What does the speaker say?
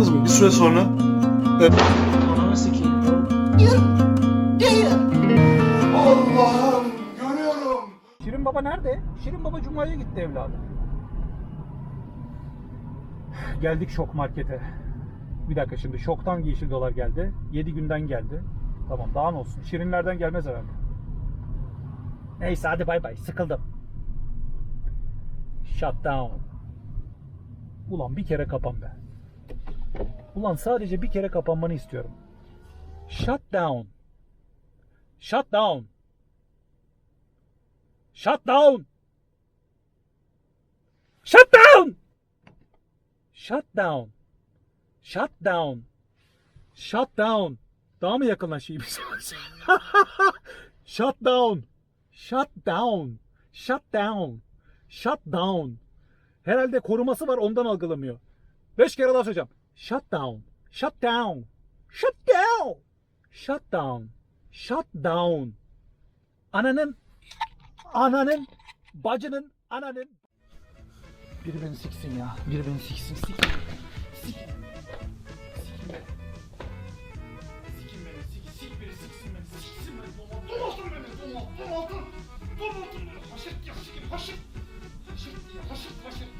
anladınız mı? Bir süre sonra e, Ananı sikeyim. Allah'ım görüyorum. Şirin Baba nerede? Şirin Baba Cuma'ya gitti evladım. Geldik şok markete. Bir dakika şimdi şoktan yeşil dolar geldi. 7 günden geldi. Tamam daha ne olsun. Şirinlerden gelmez herhalde. Neyse hadi bay bay. Sıkıldım. Shut down. Ulan bir kere kapan be. Ulan sadece bir kere kapanmanı istiyorum. Shut down. Shut down. Shut down. Shut down. Shut down. Shut down. Shut down. Daha mı yakınlaşayım? Shut down. Shut down. Shut down. Shut down. Herhalde koruması var ondan algılamıyor. Beş kere daha söyleyeceğim. Shut down. Shut down. Shut down. Shut down. Shut down. Ananın ananın bacının ananın biri beni siksin ya. Biri beni siksin. Sik. Sik. Haşırt ya, haşırt, haşırt. Haşırt ya, haşırt, haşırt.